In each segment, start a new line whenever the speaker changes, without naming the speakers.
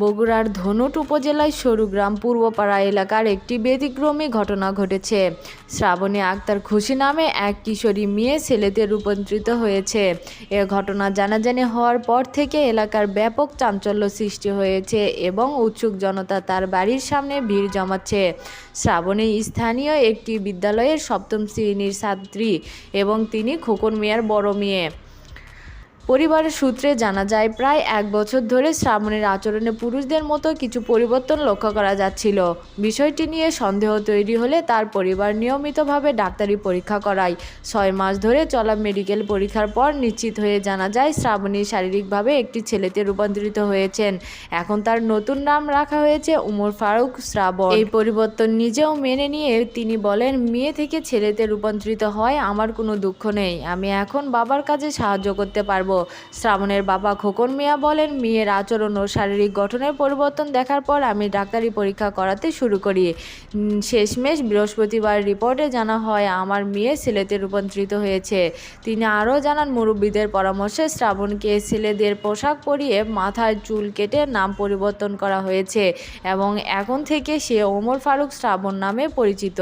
বগুড়ার ধনুট উপজেলায় সরুগ্রাম পূর্বপাড়া এলাকার একটি ব্যতিক্রমী ঘটনা ঘটেছে। শ্রাবণী আক্তার খুশি নামে এক কিশোরী মেয়ে ছেলেতে রূপান্তরিত হয়েছে। এ ঘটনা জানাজানি হওয়ার পর থেকে এলাকার ব্যাপক চাঞ্চল্য সৃষ্টি হয়েছে এবং উৎসুক জনতা তার বাড়ির সামনে ভিড় জমাচ্ছে। শ্রাবণী স্থানীয় একটি বিদ্যালয়ের সপ্তম শ্রেণির ছাত্রী এবং তিনি খোকন মিয়ার বড় মেয়ে। পরিবারের সূত্রে জানা যায়, প্রায় এক বছর ধরে শ্রাবণের আচরণে পুরুষদের মতো কিছু পরিবর্তন লক্ষ্য করা যাচ্ছিল। বিষয়টি নিয়ে সন্দেহ তৈরি হলে তার পরিবার নিয়মিতভাবে ডাক্তারি পরীক্ষা করায়। ছয় মাস ধরে চলা মেডিকেল পরীক্ষার পর নিশ্চিত হয়ে জানা যায়, শ্রাবণী শারীরিকভাবে একটি ছেলেতে রূপান্তরিত হয়েছেন। এখন তার নতুন নাম রাখা হয়েছে উমর ফারুক শ্রাবণ। এই পরিবর্তন নিজেও মেনে নিয়ে তিনি বলেন, মেয়ে থেকে ছেলেতে রূপান্তরিত হয়, আমার কোনো দুঃখ নেই। আমি এখন বাবার কাজে সাহায্য করতে পারব। শ্রাবণের বাবা খোকন মিয়া বলেন, মেয়ের আচরণ ও শারীরিক গঠনের পরিবর্তন দেখার পর আমি ডাক্তারি পরীক্ষা করাতে শুরু করি। শেষমেশ বৃহস্পতিবার রিপোর্টে জানা হয়, আমার মেয়ে ছেলেতে রূপান্তরিত হয়েছে। তিনি আরও জানান, মুরব্বীদের পরামর্শে শ্রাবণকে ছেলেদের পোশাক পরিয়ে মাথায় চুল কেটে নাম পরিবর্তন করা হয়েছে এবং এখন থেকে সে ওমর ফারুক শ্রাবণ নামে পরিচিত।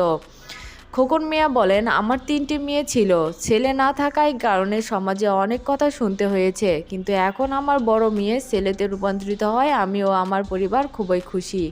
খোকন মিয়া বলেন, আমার তিনটি মেয়ে ছিল। ছেলে না থাকায় কারণে সমাজে অনেক কথা শুনতে হয়েছে। কিন্তু এখন আমার বড় মেয়ে ছেলেতে রূপান্তরিত হয় আমি ও আমার পরিবার খুবই খুশি।